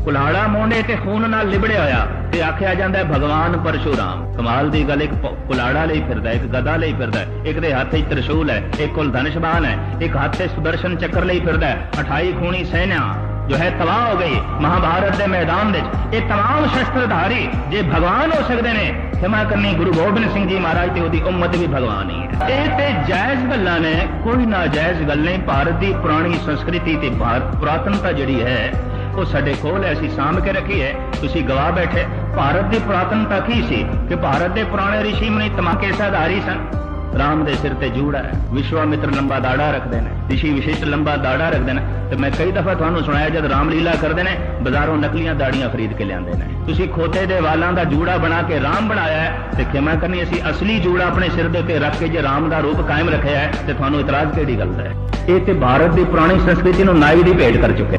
ਕੁਲਾੜਾ ਮੋਢੇ ਤੇ ਖੂਨ ਨਾਲ ਲਿਬੜਿਆ ਹੋਇਆ ਤੇ ਆਖਿਆ ਜਾਂਦਾ ਹੈ ਭਗਵਾਨ ਪਰਸ਼ੂਰਾਮ ਕਮਾਲ ਦੀ ਗੱਲ ਇੱਕ ਪ- ਕੁਲਾੜਾ ਲਈ ਫਿਰਦਾ ਹੈ, ਇੱਕ ਗਦਾ ਲਈ ਫਿਰਦਾ ਹੈ, ਇੱਕ ਦੇ ਹੱਥ 'ਚ ਤ੍ਰਿਸ਼ੂਲ ਹੈ ਇੱਕ ਕੋਲ ਧਨਸ਼ਬਾਨ ਹੈ ਇੱਕ ਹੱਥ 'ਤੇ ਸੁਦਰਸ਼ਨ ਚੱਕਰ ਲਈ ਫਿਰਦਾ ਹੈ 28 ਖੂਨੀ ਸੈਨਾ ਜੋ ਹੈ ਤਬਾਹ ਹੋ ਗਈ ਮਹਾਭਾਰਤ ਦੇ ਮੈਦਾਨ ਵਿੱਚ ਇਹ तमाम ਸ਼ਸਤਰਧਾਰੀ ਜੇ ਭਗਵਾਨ ਹੋ ਸਕਦੇ ਨੇ ਖਿਮਾ ਕਰਨੀ ਗੁਰੂ ਗੋਬਿੰਦ ਸਿੰਘ ਜੀ ਮਹਾਰਾਜ ਤੇ ਉਹਦੀ ਉਮਤ ਵੀ ਭਗਵਾਨ ਹੀ ਹੈ ਇਹ ਤੇ ਜਾਇਜ਼ ਗੱਲਾਂ ਨੇ ਕੋਈ ਨਾਜਾਇਜ਼ ਗੱਲ ਨਹੀਂ ਭਾਰਤ ਦੀ ਪੁਰਾਣੀ ਸੰਸਕ੍ਰਿਤੀ ਤੇ ਭਾਰਤ ਪੁਰਾਤਨਤਾ ਜਿਹੜੀ ਹੈ ਉਹ ਸਾਡੇ ਕੋਲ ਹੈ ਅਸੀਂ ਸਾਂਭ ਕੇ ਰੱਖੀ ਹੈ। ਤੁਸੀਂ ਗਵਾਹ ਬੈਠੇ। ਭਾਰਤ ਦੀ ਪੁਰਾਤਨਤਾ ਕੀ ਸੀ ਕਿ ਭਾਰਤ ਦੇ ਪੁਰਾਣੇ ਰਿਸ਼ੀ ਮੁਨੀ ਤਮਾਕੇ ਸਾਧਾਰੀ ਸਨ। ਰਾਮ ਦੇ ਸਿਰ ਤੇ ਜੂੜਾ ਹੈ। ਵਿਸ਼ਵਾਮਿੱਤਰ ਲੰਬਾ ਦਾੜਾ ਰੱਖਦੇ ਨੇ। ਰਿਸ਼ੀ ਵਿਸ਼ਿਸ਼ਟ ਲੰਬਾ ਦਾੜਾ ਰੱਖਦੇ ਨੇ। ਤੇ ਮੈਂ ਕਈ ਦਫਾ ਤੁਹਾਨੂੰ ਸੁਣਾਇਆ, ਜਦ ਰਾਮ ਲੀਲਾ ਕਰਦੇ ਨੇ, ਬਾਜ਼ਾਰੋਂ ਨਕਲੀਆਂ ਦਾੜੀਆਂ ਖਰੀਦ ਕੇ ਲਿਆਉਂਦੇ ਨੇ। ਤੁਸੀਂ ਖੋਤੇ ਦੇ ਵਾਲਾਂ ਦਾ ਜੂੜਾ ਬਣਾ ਕੇ ਰਾਮ ਬਣਾਇਆ ਹੈ ਤੇ ਖਿਮਾ ਕਰਨੀ, ਅਸੀਂ ਅਸਲੀ ਜੂੜਾ ਆਪਣੇ ਸਿਰ ਦੇ ਉੱਤੇ ਰੱਖ ਕੇ ਜੇ ਰਾਮ ਦਾ ਰੂਪ ਕਾਇਮ ਰੱਖਿਆ ਹੈ, ਤੇ ਤੁਹਾਨੂੰ ਇਤਰਾਜ਼ ਕਿਹੜੀ ਗੱਲ ਦਾ ਹੈ? ਇਹ ਤੇ ਭਾਰਤ ਦੀ ਪੁਰਾਣੀ ਸੰਸਕ੍ਰਿਤੀ ਨੂੰ ਨਾਈ ਦੀ ਭੇਟ ਕਰ ਚੁੱਕੇ